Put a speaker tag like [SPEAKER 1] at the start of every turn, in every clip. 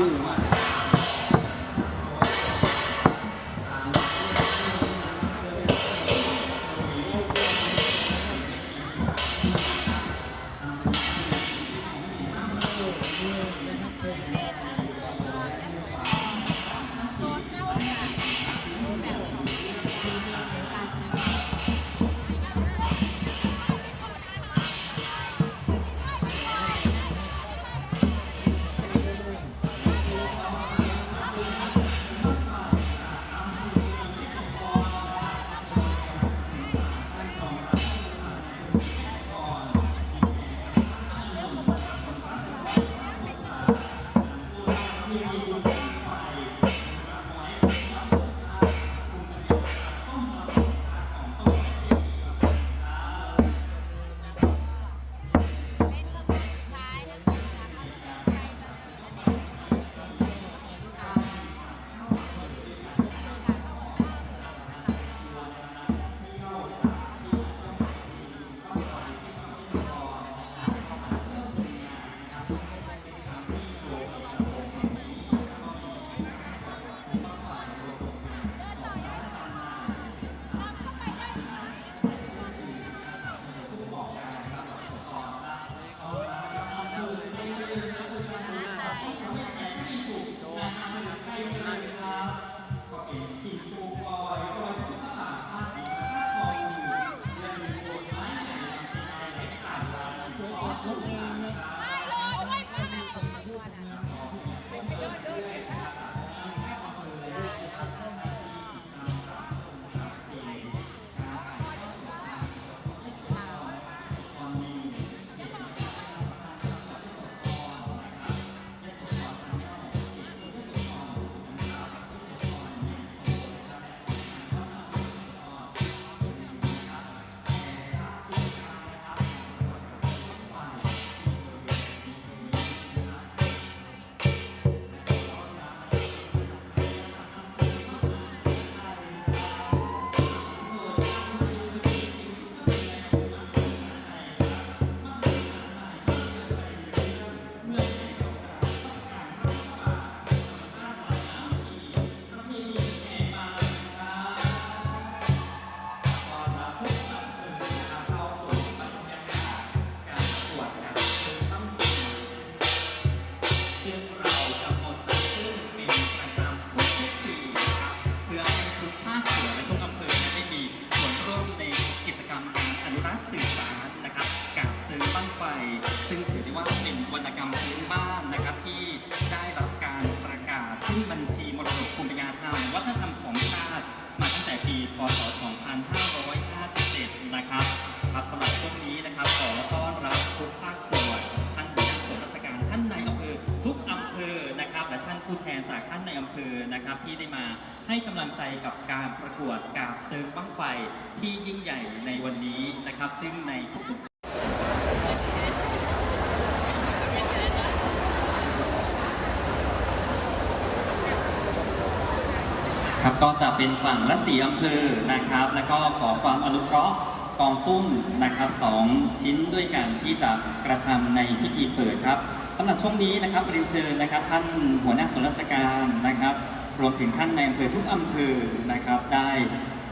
[SPEAKER 1] Ooh. ชื่อ
[SPEAKER 2] ซึ่ แทนจากท่านในอำเภอนะครับที่ได้มาให้กำลังใจกับการประกวดกาบเซิงบั้งไฟที่ยิ่งใหญ่ในวันนี้นะครับ ซึ่งในทุกๆครับก็จะเป็นฝั่งละสีอำเภอนะครับ แล้วก็ขอความอนุเคราะห์กองตุ้มนะครับสองชิ้นด้วยกันที่จะกระทำในพิธีเปิดครับ สำหรับช่วงนี้นะครับเรียนเชิญนะครับ ท่านหัวหน้าส่วนราชการนะครับ รวมถึงท่านในอำเภอทุกอำเภอนะครับ ได้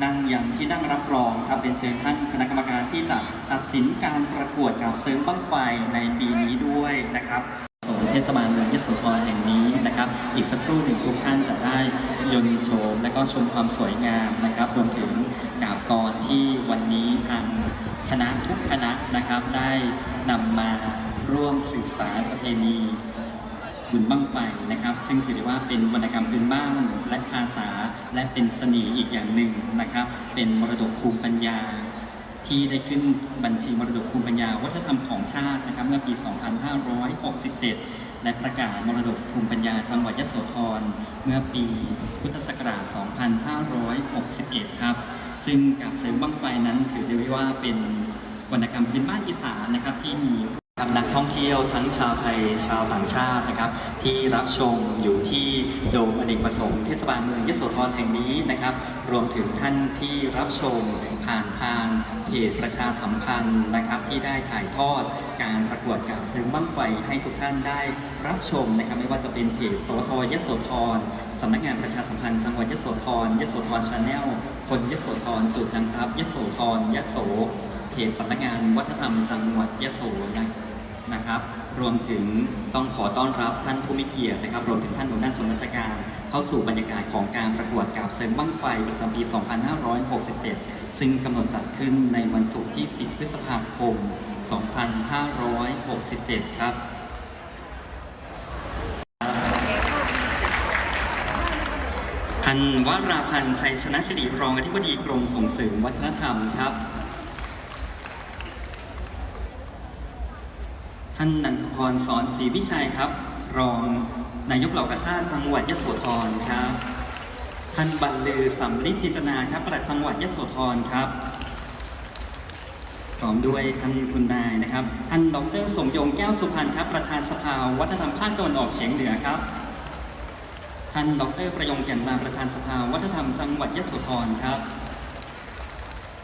[SPEAKER 2] นั่งอย่างที่นั่งรับรองครับเรียนเชิญท่านคณะกรรมการที่จะตัดสินการประกวดกับเสริมบั้งไฟในปีนี้ด้วยนะครับสมเทศบาลเมืองยโสธรแห่งนี้นะครับ อีกสักครู่หนึ่งทุกท่านจะได้ยนต์โฉมและก็ชมความสวยงามนะครับรวมถึงกาบกรที่วันนี้ทางคณะทุกคณะนะครับได้นำมา ร่วมสืบสานประเพณีบุญบั้งไฟนะครับ ซึ่งถือได้ว่าเป็นวรรณกรรมพื้นบ้านและภาษาและเป็นเสน่ห์อีกอย่างหนึ่งนะครับ เป็นมรดกภูมิปัญญา ที่ได้ขึ้นบัญชีมรดกภูมิปัญญา วัฒนธรรมของชาตินะครับเมื่อปี 2567 และประกาศมรดกภูมิปัญญาจังหวัดยโสธรเมื่อปีพุทธศักราช 2561 ครับ ซึ่งการเสริมบั้งไฟนั้นถือได้ว่าเป็นวรรณกรรมพื้นบ้านอีสานนะครับที่มี ทำนักท่องเที่ยวทั้งชาวไทยชาวต่างชาตินะครับ ที่รับชมอยู่ที่โดมอเนกประสงค์เทศบาลเมืองยโสธรแห่งนี้นะครับ รวมถึงท่านที่รับชมผ่านทางเพจประชาสัมพันธ์นะครับ ที่ได้ถ่ายทอดการประกวดกับซึ้งบ้างไฟให้ทุกท่านได้รับชมนะครับ ไม่ว่าจะเป็นเพจโสธรยโสธรสำนักงานประชาสัมพันธ์จังหวัดยโสธรยโสธรชาแนลคนยโสธรจุดนะครับยโสธรยโสเพจสำนักงานวัฒนธรรมจังหวัดยโสนะ นะครับ รวมถึงต้องขอต้อนรับท่านผู้มีเกียรตินะครับ รวมถึงท่านหัวหน้าส่วนราชการ เข้าสู่บรรยากาศของการประกวดกับเสริมบั้งไฟประจำปี 2567 ซึ่งกำหนดจัดขึ้นในวันศุกร์ที่ 10 พฤษภาคม 2567 ครับท่านวราพันธ์ชัยชนะสิริรองอธิบดีกรมส่งเสริมวัฒนธรรมครับ ท่านนันทพรสอนศรีวิชัยครับ รองนายกเหล่ากาชาติจังหวัดยโสธรครับ ท่านบรรลือสำลิดจิตนาครับปลัดจังหวัดยโสธรครับพร้อมด้วยท่านคุณนายนะครับ ท่านดรสมยงแก้วสุพรรณครับ ประธานสภาวัฒนธรรมภาคตะวันออกเฉียงเหนือครับ ท่านดรประยงแก่นนาประธานสภาวัฒนธรรมจังหวัดยโสธรครับ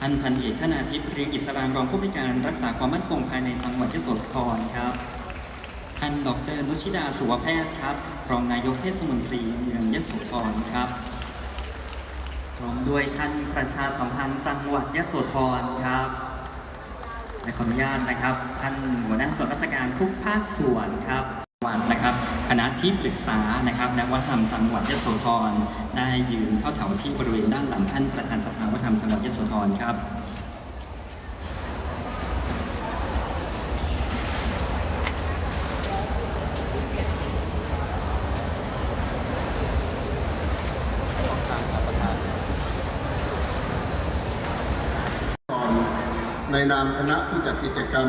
[SPEAKER 2] ท่านพันเอกธนอาทิพย์เรียงอิสรางรองผู้บริการรักษาความมั่นคงภายในจังหวัดยโสธรครับท่านดรนุชิดาสุวแพทย์ครับ รองนายกเทศมนตรีเมืองยโสธรครับพร้อมด้วยท่านประชาสัมพันธ์จังหวัดยโสธรครับและขออนุญาตนะครับ ท่านหัวหน้าส่วนราชการทุกภาคส่วนครับ ณะที่ปรึกษานะครับและวัฒนธรรมจังหวัดยโสธรได้ยืนเข้าแถวที่บริเวณด้านหลังท่านประธานสภาวัฒนธรรมจังหวัดยโสธรครับ
[SPEAKER 1] ในนามคณะผู้จัดกิจกรรม